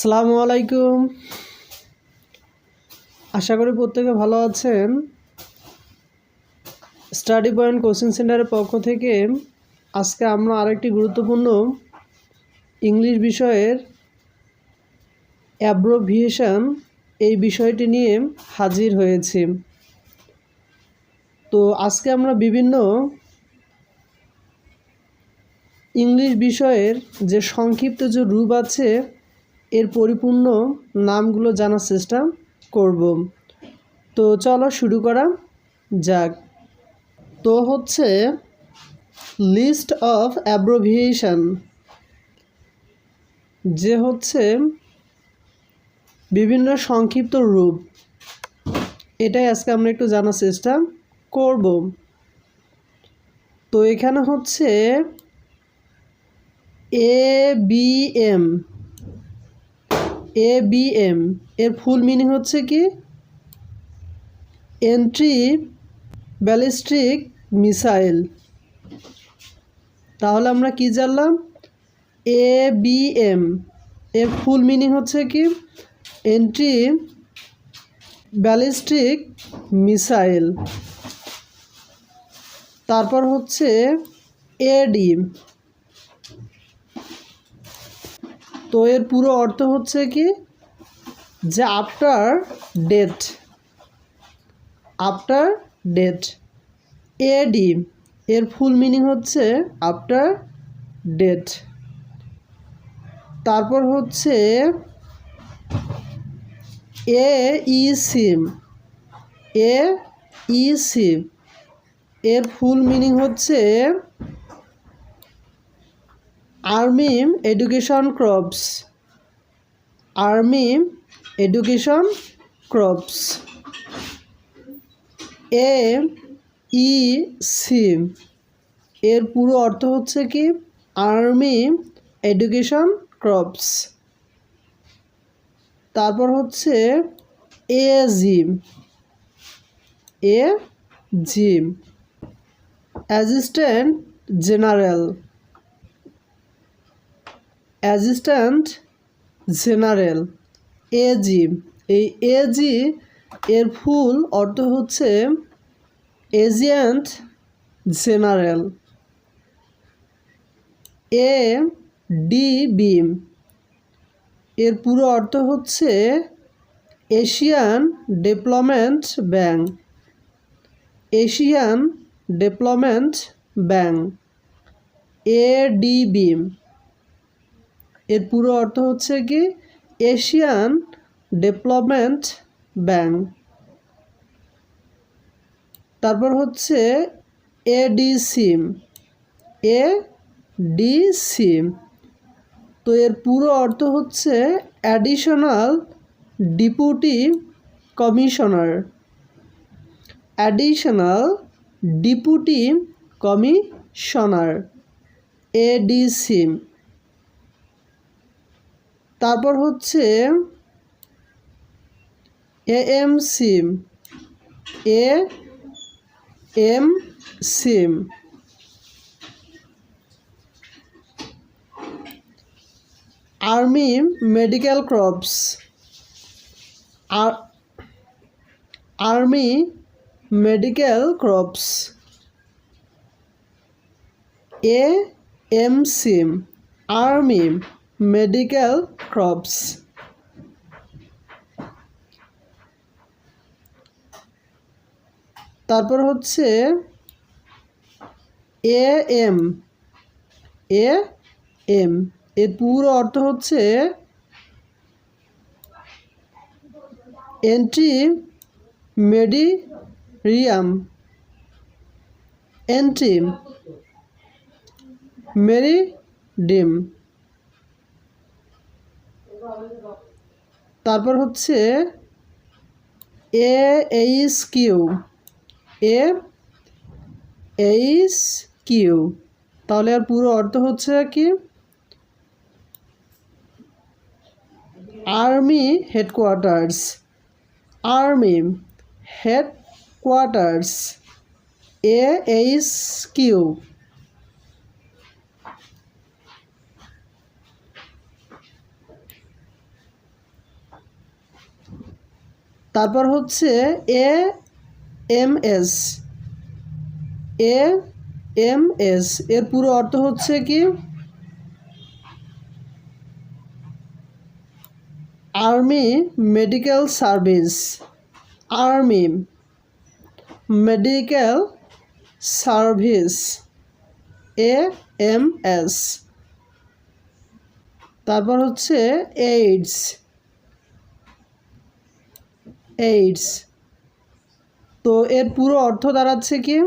আসসালামু আলাইকুম। আশা করি প্রত্যেকে ভালো আছেন। স্টাডি পয়েন্ট কোচিং সেন্টারের পক্ষ থেকে আজকে আমরা আরেকটি গুরুত্বপূর্ণ ইংলিশ বিষয়ের অ্যাব্রোভিয়েশন এই বিষয়টি নিয়ে হাজির হয়েছি। তো আজকে আমরা বিভিন্ন ইংলিশ বিষয়ের যে সংক্ষিপ্ত যে রূপ আছে এর পরিপূর্ণ নামগুলো জানার চেষ্টা করব। তো চলো শুরু করা যাক। তো হচ্ছে লিস্ট অফ অ্যাব্রোভিয়েশন, যে হচ্ছে বিভিন্ন সংক্ষিপ্ত রূপ। এটাই আজকে আমরা একটু জানার চেষ্টা করব। তো এখানে হচ্ছে A B M A B M এর ফুল মিনিং হচ্ছে কি? এন্ট্রি ব্যালিস্ট্রিক মিসাইল তাহলে আমরা কি জানলাম? এ বি এম এর ফুল মিনিং হচ্ছে কি? এন্ট্রি ব্যালিস্ট্রিক মিসাইল তারপর হচ্ছে এডি তো এর পুরো অর্থ হচ্ছে কি? যে after death after death AD এর ফুল মিনিং হচ্ছে আফটার ডেথ তারপর হচ্ছে A E C A E C এর ফুল মিনিং হচ্ছে army education corps army education corps A E C এর পুরো অর্থ হচ্ছে কি? আর্মি এডুকেশন ক্রপস তারপর হচ্ছে A G A G assistant general assistant general AG এই এজি এর ফুল অর্থ হচ্ছে adjutant general. A D B. এর পুরো অর্থ হচ্ছে Asian development bank. Asian development bank. A D B. এর পুরো অর্থ হচ্ছে কি? Asian development bank. তারপর হচ্ছে এডি সিম এ ডি সিম তো এর পুরো অর্থ হচ্ছে additional deputy commissioner. Additional deputy commissioner. AD C তারপর হচ্ছে A M C A M C. Army medical corps, army medical corps A M C, army medical corps. তারপর হচ্ছে এ এম। A M. এর পুরো অর্থ হচ্ছে এন্ট্রি মেডিরিয়াম। Ante meridiem. তারপর হচ্ছে A, H, Q. A, H, Q. তাহলে আর পুরো অর্থ হচ্ছে কি? Army headquarters. Army headquarters. A, H, Q. তারপর হচ্ছে A, M, S. A, M, S. এর পুরো অর্থ হচ্ছে কি? Army medical service. Army medical service. A, M, S. তারপর হচ্ছে এইডস। এইডস তো এর পুরো অর্থ দাঁড়াচ্ছে কি?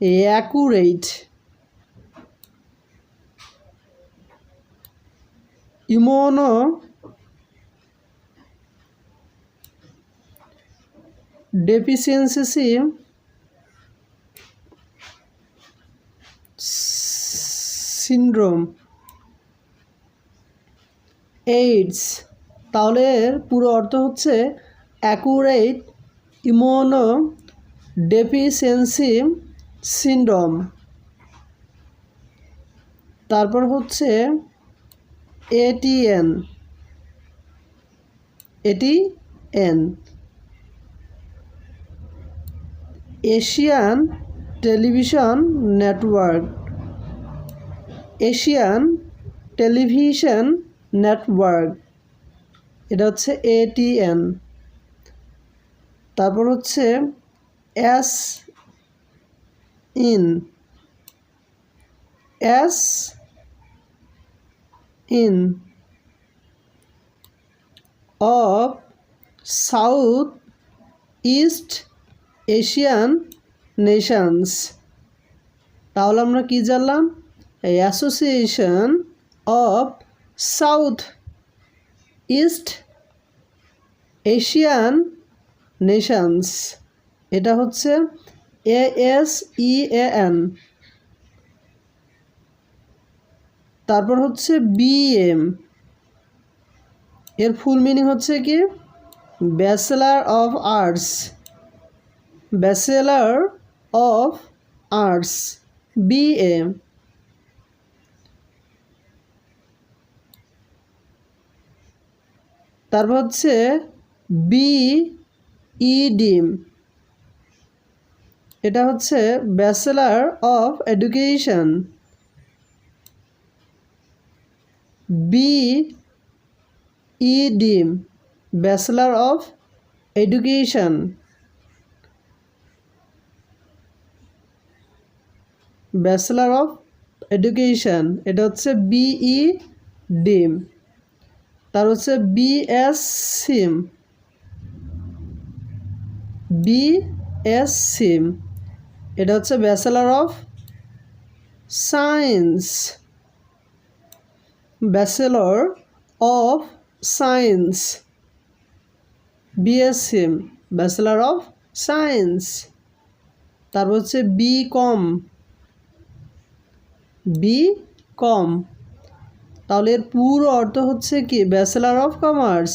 Acquired immune deficiency syndrome AIDS তাহলে এর পুরো অর্থ হচ্ছে অ্যাকুরেট ইমোনো ডেফিসিয়েন্সি সিন্ড্রোম তারপর হচ্ছে ATN A T N Asian television network Asian television network এটা হচ্ছে এটিএন তারপর হচ্ছে ASEAN ASEAN of south east Asian nations তাহলে আমরা কি জানলাম? Association of south east Asian nations, এটা হচ্ছে এ এস ই এন। তারপর হচ্ছে বিএম এর ফুল মিনিং হচ্ছে কি? Bachelor of arts bachelor of arts BA তারপর হচ্ছে বি ইডিম এটা হচ্ছে bachelor of education B Ed bachelor of education bachelor of education এটা হচ্ছে বিই ডিম। তার হচ্ছে বিএস সিম বিএস সিম এটা হচ্ছে bachelor of science bachelor of science BSc bachelor of science তারপর হচ্ছে বি কম বি কম তাহলে এর পুরো অর্থ হচ্ছে কি? Bachelor of commerce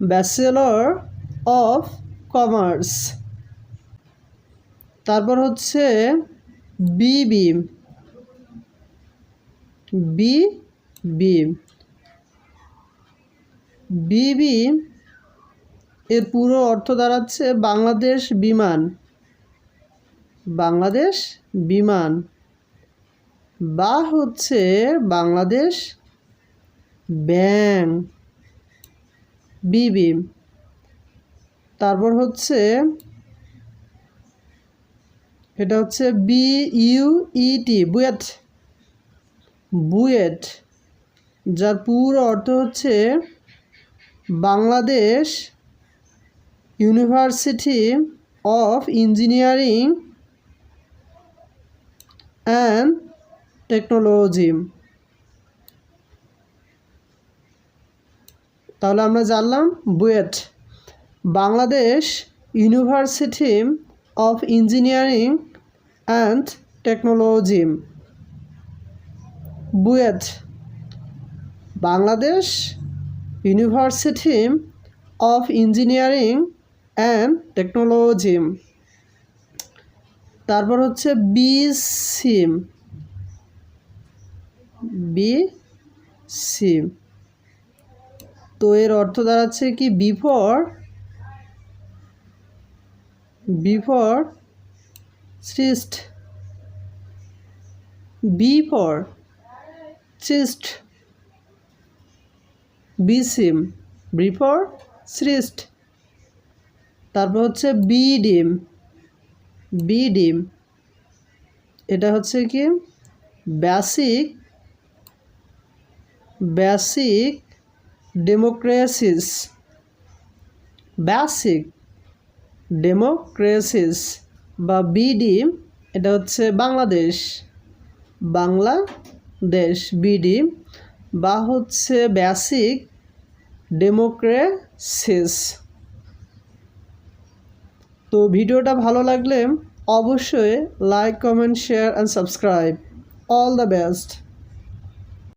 bachelor of commerce তারপর হচ্ছে বিবি বি বি বিবি এর পুরো অর্থ দাঁড়াচ্ছে বাংলাদেশ বিমান। বাংলাদেশ বিমান। বা হচ্ছে বাংলাদেশ ব্যাং বিবি তারপর হচ্ছে এটা হচ্ছে বি ইউ বুয়েট। বুয়েট, যার পুরো অর্থ হচ্ছে Bangladesh university of engineering and technology. তাহলে আমরা জানলাম BUET. Bangladesh university of engineering and technology BUET, Bangladesh university of engineering and technology তারপর হচ্ছে বি সিম বি সিম তো এর অর্থ দাঁড়াচ্ছে কি? Before before Christ before Christ BC before Christ তারপর হচ্ছে বি ডিম বি ডিম এটা হচ্ছে কি? Basic basic democracies basic democracies বা বিডিম এটা হচ্ছে বাংলাদেশ বাংলাদেশ বিডিম বা হচ্ছে বেসিক ডেমোক্রেসিস তো ভিডিওটা ভালো লাগলে অবশ্যই like comment share and subscribe all the best